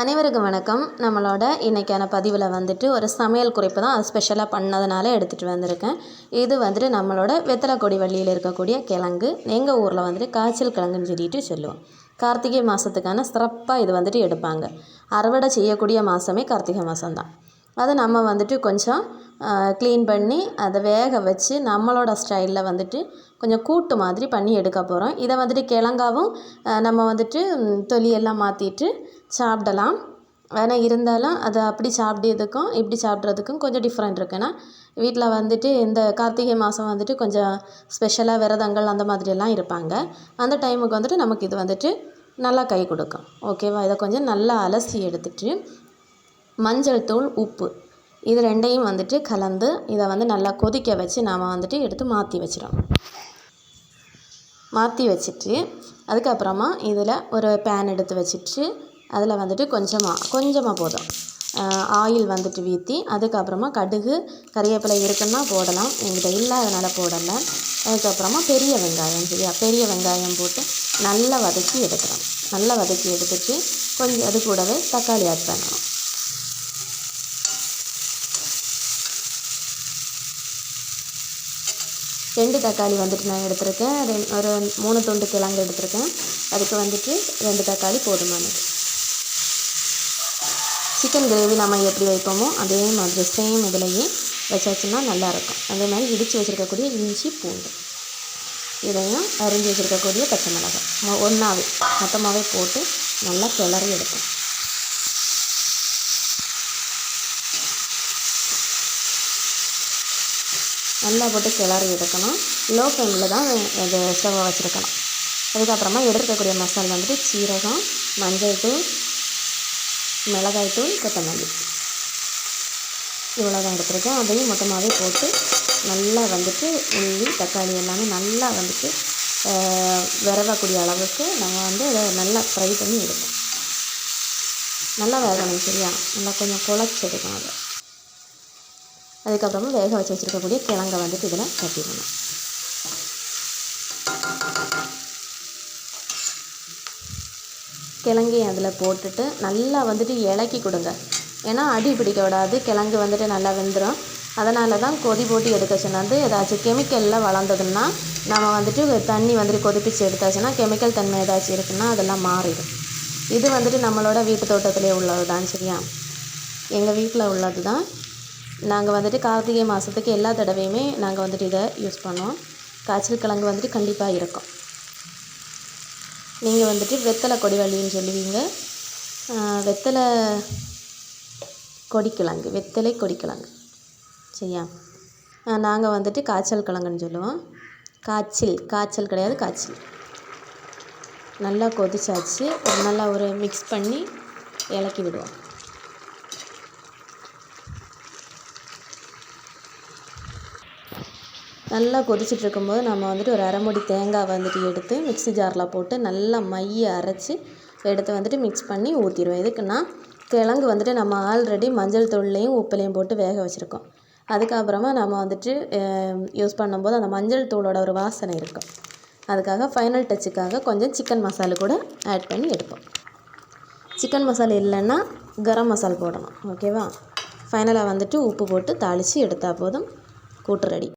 அனைவருக்கும் வணக்கம். நம்மளோட இன்றைக்கான பதிவில் வந்துட்டு ஒரு சமையல் குறிப்பு தான் அது ஸ்பெஷலாக பண்ணதுனால எடுத்துகிட்டு வந்திருக்கேன். இது வந்துட்டு நம்மளோட வெத்தலை கொடி வள்ளியில் இருக்கக்கூடிய கிழங்கு. எங்கள் ஊரில் வந்துட்டு காய்ச்சல் கிழங்குன்னு சொல்லிட்டு சொல்லுவோம். கார்த்திகை மாதத்துக்கான சிறப்பாக இது வந்துட்டு எடுப்பாங்க. அறுவடை செய்யக்கூடிய மாதமே கார்த்திகை மாதம்தான் அதை நம்ம வந்துட்டு கொஞ்சம் க்ளீன் பண்ணி அதை வேக வச்சு நம்மளோட ஸ்டைலில் வந்துட்டு கொஞ்சம் கூட்டு மாதிரி பண்ணி எடுக்க போகிறோம் இதை வந்துட்டு கிழங்காவும் நம்ம வந்துட்டு தொலியெல்லாம் மாற்றிட்டு சாப்பிடலாம். ஆனால் இருந்தாலும் அதை அப்படி சாப்பிட்டதுக்கும் இப்படி சாப்பிட்றதுக்கும் கொஞ்சம் டிஃப்ரெண்ட் இருக்குது ஏன்னா வீட்டில் வந்துட்டு இந்த கார்த்திகை மாதம் வந்துட்டு கொஞ்சம் ஸ்பெஷலாக விரதங்கள் அந்த மாதிரியெல்லாம் இருப்பாங்க. அந்த டைமுக்கு வந்துட்டு நமக்கு இது வந்துட்டு நல்லா கை கொடுக்கும். ஓகேவா இதை கொஞ்சம் நல்லா அலசி எடுத்துட்டு மஞ்சள் தூள் உப்பு இது ரெண்டையும் வந்துட்டு கலந்து இதை வந்து நல்லா கொதிக்க வச்சு நாம் வந்துட்டு எடுத்து மாற்றி வச்சிடும் மாற்றி வச்சுட்டு அதுக்கப்புறமா இதில் ஒரு பேன் எடுத்து வச்சுட்டு அதில் வந்துட்டு கொஞ்சமாக கொஞ்சமாக போதும். ஆயில் வந்துட்டு ஊற்றி அதுக்கப்புறமா கடுகு கறிவேப்பிலை இருக்குன்னா போடலாம். என்கிட்ட இல்லாதனால போடலை. அதுக்கப்புறமா பெரிய வெங்காயம் சரியா? பெரிய வெங்காயம் போட்டு நல்லா வதக்கி எடுக்கிறோம் நல்லா வதக்கி எடுத்துட்டு கொஞ்சம் அது கூடவே தக்காளி ஆட் பண்ணணும் ரெண்டு தக்காளி வந்துட்டு நான் எடுத்திருக்கேன். ரெண் ஒரு மூணு துண்டு கிழங்கு எடுத்திருக்கேன். அதுக்கு வந்துட்டு ரெண்டு தக்காளி போதுமானது. சிக்கன் கிரேவி நம்ம எப்படி வைப்போமோ அதே மாதிரி சேம் இதிலையே வச்சாச்சுன்னா நல்லாயிருக்கும். அதே மாதிரி இடித்து வச்சுருக்கக்கூடிய இஞ்சி பூண்டு. இதையும் அரிஞ்சு வச்சுருக்கக்கூடிய பச்சை மிளகாய். ஒன்றாவே மொத்தமாகவே போட்டு நல்லா கிளறி எடுப்போம். நல்லா போட்டு கிளறி எடுக்கணும். லோ ஃப்ளேமில் தான் இது ஸ்டவ்வை வச்சுருக்கணும். அதுக்கப்புறமா எடுக்கக்கூடிய மசாலா வந்துட்டு சீரகம் மஞ்சள் தூள் மிளகாய் தூள் கொத்தமல்லி. இவ்வளோ தான் எடுத்துருக்கேன். அதையும் மொத்தமாகவே போட்டு நல்லா வந்துட்டு உள்ளி தக்காளி எல்லாமே நல்லா வந்துட்டு விரவக்கூடிய அளவுக்கு நம்ம வந்து அதை நல்லா ஃப்ரை பண்ணி எடுப்போம். நல்லா வேகணும் சரியா? நல்லா கொஞ்சம் குழச்சி எடுக்கணும் அதை. அதுக்கப்புறமா வேக வச்சு வச்சுருக்கக்கூடிய கிழங்கை வந்துட்டு இதில் கட்டிடணும் கிழங்கையும் அதில் போட்டுட்டு நல்லா வந்துட்டு இலக்கி கொடுங்க. ஏன்னா அடி பிடிக்க விடாது கிழங்கு வந்துட்டு நல்லா வெந்துடும் அதனால தான் கொதி போட்டு எடுக்க சொன்னது ஏதாச்சும் கெமிக்கலில் வளர்ந்ததுன்னா நம்ம வந்துட்டு தண்ணி வந்துட்டு கொதிப்பிச்சு எடுத்தாச்சுன்னா கெமிக்கல் தன்மை ஏதாச்சும் இருக்குன்னா அதெல்லாம் மாறிடும். இது வந்துட்டு நம்மளோட வீட்டு தோட்டத்திலே உள்ளது தான் சரியா? எங்கள் வீட்டில் உள்ளது தான் நாங்கள் வந்துட்டு கார்த்திகை மாதத்துக்கு எல்லா தடவையுமே நாங்கள் வந்துட்டு இதை யூஸ் பண்ணுவோம். காய்ச்சல் கிழங்கு வந்துட்டு கண்டிப்பாக இருக்கும். நீங்கள் வந்துட்டு வெத்தலை கொடிவள்ளின்னு சொல்லுவீங்க. வெத்தலை கொடிக்கிழங்கு வெத்தலை கொடிக்கிழங்கு சரியா? நாங்கள் வந்துட்டு காய்ச்சல் கிழங்குன்னு சொல்லுவோம். காய்ச்சல் காய்ச்சல் கிடையாது காய்ச்சல். நல்லா கொதிச்சாச்சு. ஒரு நல்லா ஒரு மிக்ஸ் பண்ணி இலக்கி விடுவோம். நல்லா கொதிச்சுட்டு இருக்கும்போது நம்ம வந்துட்டு ஒரு அரைமுடி தேங்காய் வந்துட்டு எடுத்து மிக்ஸி ஜாரில் போட்டு நல்லா மைய அரைச்சி எடுத்து வந்துட்டு மிக்ஸ் பண்ணி ஊற்றிடுவோம் எதுக்குன்னா கிழங்கு வந்துட்டு நம்ம ஆல்ரெடி மஞ்சள் தூள்லையும் உப்புலையும் போட்டு வேக வச்சுருக்கோம். அதுக்கப்புறமா நம்ம வந்துட்டு யூஸ் பண்ணும்போது அந்த மஞ்சள் தூளோட ஒரு வாசனை இருக்கும். அதுக்காக ஃபைனல் டச்சுக்காக கொஞ்சம் சிக்கன் மசாலா கூட ஆட் பண்ணி எடுப்போம். சிக்கன் மசாலா இல்லைன்னா கரம் மசாலா போடணும். ஓகேவா? ஃபைனலாக வந்துட்டு உப்பு போட்டு தாளித்து எடுத்தால் போதும். கூட்டு ரெடி.